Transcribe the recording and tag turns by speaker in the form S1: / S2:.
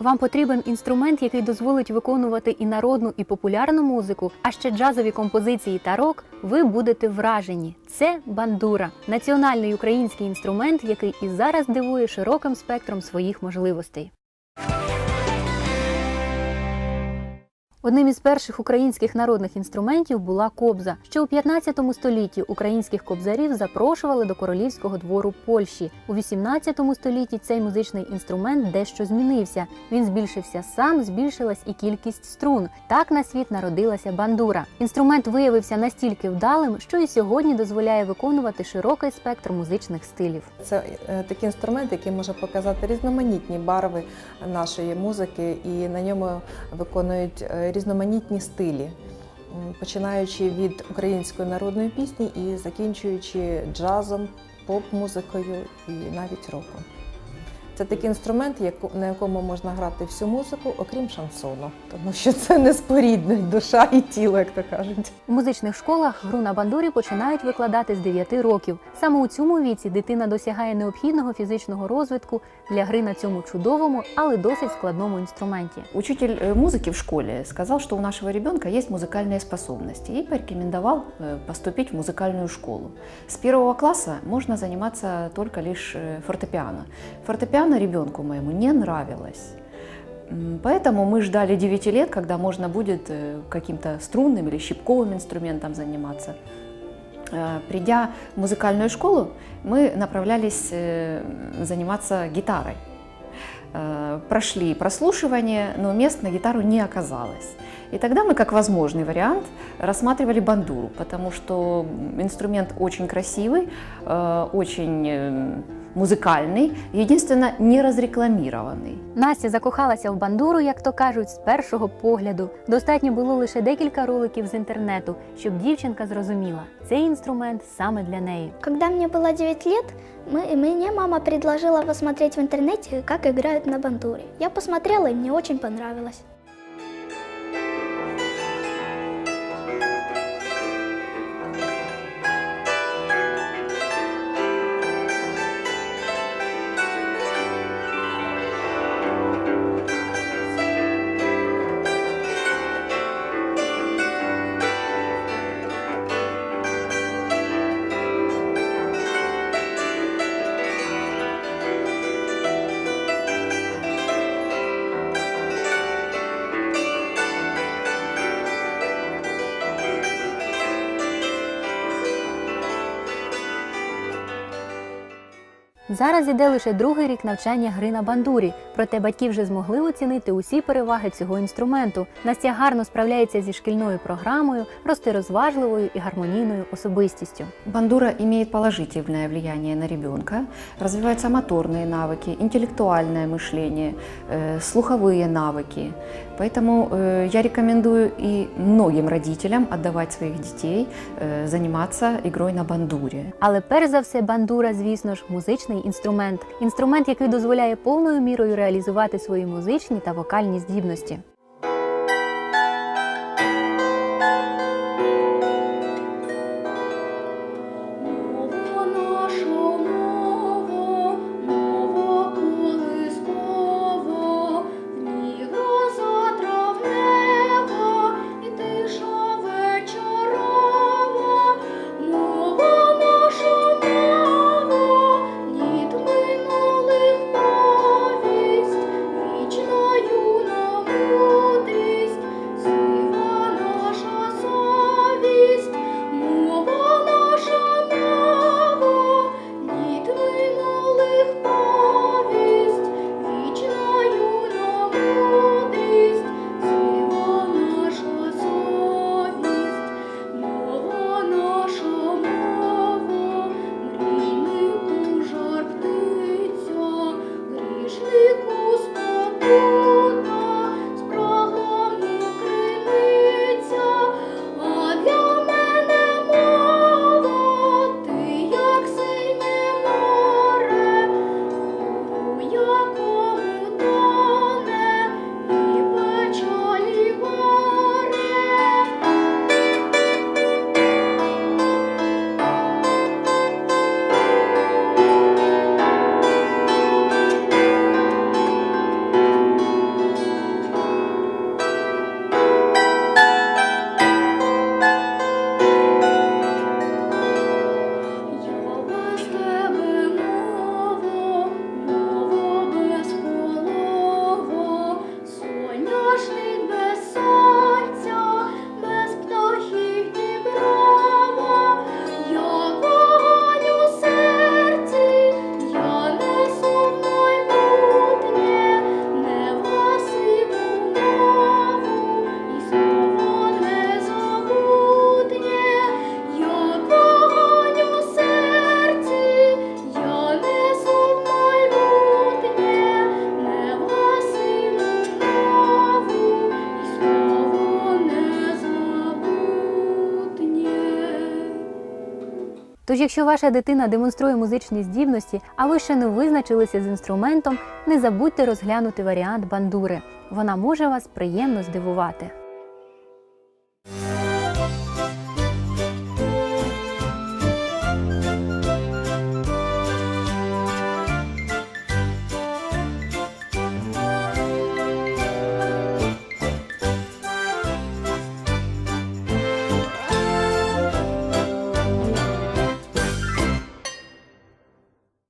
S1: Вам потрібен інструмент, який дозволить виконувати і народну, і популярну музику, а ще джазові композиції та рок. Ви будете вражені. Це бандура, національний український інструмент, який і зараз дивує широким спектром своїх можливостей. Одним із перших українських народних інструментів була кобза. Ще у 15 столітті українських кобзарів запрошували до королівського двору Польщі. У 18 столітті цей музичний інструмент дещо змінився. Він збільшився сам, збільшилась і кількість струн. Так на світ народилася бандура. Інструмент виявився настільки вдалим, що і сьогодні дозволяє виконувати широкий спектр музичних стилів.
S2: Це е, такий інструмент, який може показати різноманітні барви нашої музики, і на ньому виконують е, різноманітні стилі, починаючи від української народної пісні і закінчуючи джазом, поп-музикою і навіть роком. Це такий інструмент, яку- на якому можна грати всю музику, окрім шансону, тому що це не споріднить душа і тіло, як то кажуть.
S1: У музичних школах гру на бандурі починають викладати з 9 років. Саме у цьому віці дитина досягає необхідного фізичного розвитку для гри на цьому чудовому, але досить складному інструменті.
S3: Учитель э, музыки в школе сказал, что у нашего ребенка есть музыкальные способности и порекомендовал э, поступить в музыкальную школу. С первого класса можно заниматься только лишь э, фортепиано. Фортепиано ребенку моему не нравилось. М, Поэтому мы ждали 9 лет, когда можно будет э, каким-то струнным или щипковым инструментом заниматься. Э, Придя в музыкальную школу, мы направлялись э, заниматься гитарой. Э, Прошли прослушивание, но мест на гитару не оказалось. И тогда мы, как возможный вариант, рассматривали бандуру, потому что инструмент очень красивый, э, очень э, музыкальный, единственно, не разрекламированный.
S1: Настя закохалася в бандуру, як то кажуть, з першого погляду. Достатньо було лише декілька роликів з інтернету, щоб дівчинка зрозуміла, цей інструмент саме для неї.
S4: Когда мне было 9 лет, мы, мне мама предложила посмотреть в интернете, как на бандуре. Я посмотрела, и мне очень понравилось.
S1: Зараз іде лише другий рік навчання гри на бандурі, проте батьки вже змогли оцінити усі переваги цього інструменту. Настя гарно справляється зі шкільною програмою, росте розважливою і гармонійною особистістю.
S3: Бандура имеет положительное влияние на ребенка, развиваются моторные навыки, интеллектуальное мышление, э, слуховые навыки. Поэтому э, я рекомендую и многим родителям отдавать своих детей э, заниматься игрой на бандуре.
S1: Але перш за все, бандура, звісно ж, музичний інструмент. Інструмент, який дозволяє повною мірою реалізувати свої музичні та вокальні здібності. Тож, якщо ваша дитина демонструє музичні здібності, а ви ще не визначилися з інструментом, не забудьте розглянути варіант бандури. Вона може вас приємно здивувати.